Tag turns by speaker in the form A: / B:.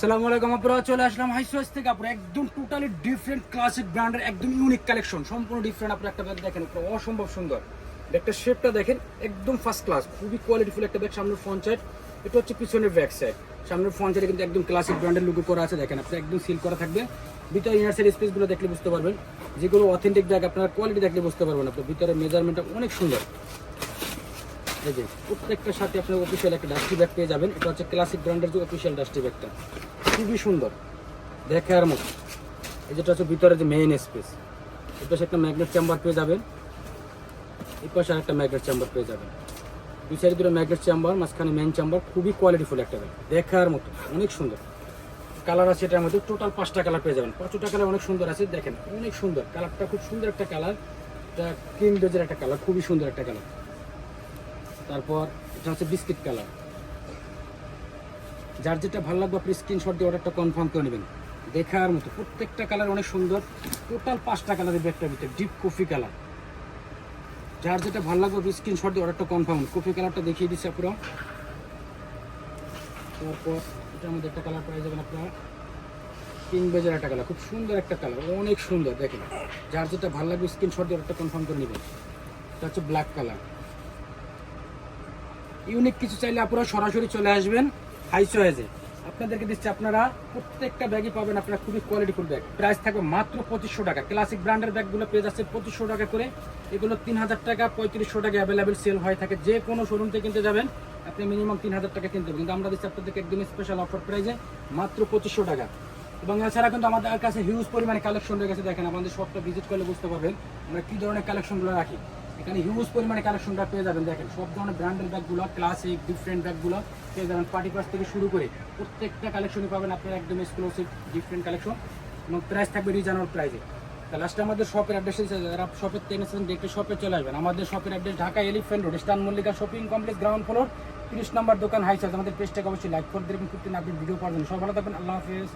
A: সালামু আলাইকুম আপনারা চলে আসলাম হাই সোয়েস থেকে। আপনার একদম টোটালি ডিফারেন্ট ক্লাসিক ব্র্যান্ডের একদম ইউনিক কালেকশন সম্পূর্ণ ডিফারেন্ট আপনার একটা ব্যাগ দেখেন পুরো অসম্ভব সুন্দর। ব্যাগটার শেপটা দেখেন, একদম ফার্স্ট ক্লাস খুবই কোয়ালিটিফুল একটা ব্যাগ সামনের ফ্রন্ট সাইড এটা হচ্ছে পিছনের ব্যাক সাইড সামনের ফ্রন্ট সাইডে কিন্তু একদম ক্লাসিক ব্র্যান্ডের লুকো করা আছে, দেখেন আপনি, একদম সিল করা থাকবে। ভিতরে ইনার সাইড স্পেসগুলো দেখলে বুঝতে পারবেন। যেগুলো অথেন্টিক ব্যাগ আপনার কোয়ালিটি দেখলে বুঝতে পারবেন আপনার ভিতরে মেজারমেন্টটা অনেক সুন্দর। এই যে, প্রত্যেকটার সাথে আপনি অফিসিয়াল একটা ডাস্টি ব্যাগ পেয়ে যাবেন। এটা হচ্ছে ক্লাসিক ব্র্যান্ডের যে অফিসিয়াল ডাস্টি ব্যাগটা খুবই সুন্দর। দেখার মতো এই যেটা হচ্ছে ভিতরে যে মেইন স্পেস এই পাশে একটা ম্যাগনেট চেম্বার পেয়ে যাবেন। এই পাশে একটা ম্যাগনেট চেম্বার পেয়ে যাবেন। দুই সাইডে দুটো ম্যাগনেট চেম্বার মাঝখানে মেইন চেম্বার খুবই কোয়ালিটিফুল একটা ব্যাগ দেখার মতো অনেক সুন্দর। কালার আছে এটার মধ্যে। টোটাল পাঁচটা কালার পেয়ে যাবেন। পাঁচটা কালার অনেক সুন্দর আছে। দেখেন, অনেক সুন্দর। কালারটা খুব সুন্দর একটা কালার এটা ক্রিম বেজের একটা কালার খুবই সুন্দর একটা কালার তারপর এটা হচ্ছে বিস্কিট কালার। যার যেটা ভালো লাগবে, আপনি স্ক্রিনশট দিয়ে অর্ডারটা কনফার্ম করে নেবেন। দেখার মতো প্রত্যেকটা কালার অনেক সুন্দর। টোটাল পাঁচটা কালারের ব্যাগটার ভিতরে ডিপ কফি কালার। যার যেটা ভালো লাগবে, আপনি স্ক্রিনশট দিয়ে অর্ডারটা কনফার্ম কফি কালারটা দেখিয়ে দিচ্ছি পুরো তারপর এটার মধ্যে একটা কালার পেয়ে যাবেন আপনারা। পিঙ্ক বেজের একটা কালার, খুব সুন্দর একটা কালার, অনেক সুন্দর, দেখেন। যার যেটা ভালো লাগবে স্ক্রিনশট দিয়ে অর্ডারটা কনফার্ম করে নেবেন। এটা হচ্ছে ব্ল্যাক কালার। ইউনিক কিছু চাইলে আপনারা সরাসরি চলে আসবেন হাই চয়েজে আপনাদেরকে দিচ্ছি আপনারা প্রত্যেকটা ব্যাগই পাবেন, আপনারা খুবই কোয়ালিটিফুল ব্যাগ। প্রাইস থাকবে মাত্র পঁচিশশো টাকা। ক্লাসিক ব্র্যান্ডের ব্যাগগুলো পেয়ে যাচ্ছে পঁচিশশো টাকা করে। এগুলো তিন হাজার টাকা, পঁয়ত্রিশশো টাকা অ্যাভেলেবেল সেল হয়ে থাকে। যে কোনো শোরুম থেকে কিনতে যাবেন, আপনি মিনিমাম তিন হাজার টাকা কিনতে কিন্তু আমরা দিচ্ছি আপনাদেরকে একদম স্পেশাল অফার প্রাইজে মাত্র পঁচিশশো টাকা। এবং এছাড়া কিন্তু আমাদের কাছে হিউজ পরিমাণে কালেকশন রয়ে গেছে। দেখেন, আমাদের শপটা ভিজিট করলে বুঝতে পারবেন আমরা কী ধরনের কালেকশনগুলো রাখি। এখানে হিউজ পরিমাণে কালেকশনটা পেয়ে যাবেন, দেখেন, সব ধরনের ব্র্যান্ডের ব্যাগগুলো ক্লাসিক ডিফারেন্ট ব্যাগগুলো পেয়ে যাবেন পার্টি পাস থেকে শুরু করে প্রত্যেকটা কালেকশনই পাবেন আপনার একদম এক্সক্লুসিভ ডিফারেন্ট কালেকশন এবং প্রাইস থাকবে রিজনেবল প্রাইসে লাস্টে আমাদের শপের অ্যাড্রেস যারা শপের থেকে এসেছেন দেখতে শপে চলে আসবেন, আমাদের শপের অ্যাড্রেস ঢাকা এলিফেন্ট রোড স্টান Mallika shopping complex ground floor তিরিশ নম্বর দোকান হাই চার্জ আমাদের পেজটাকে অবশ্যই লাইক করে দেবেন ফিফটিন আপনি ভিডিও পাবেন সব ভালো থাকবেন, আল্লাহ হাফিজ।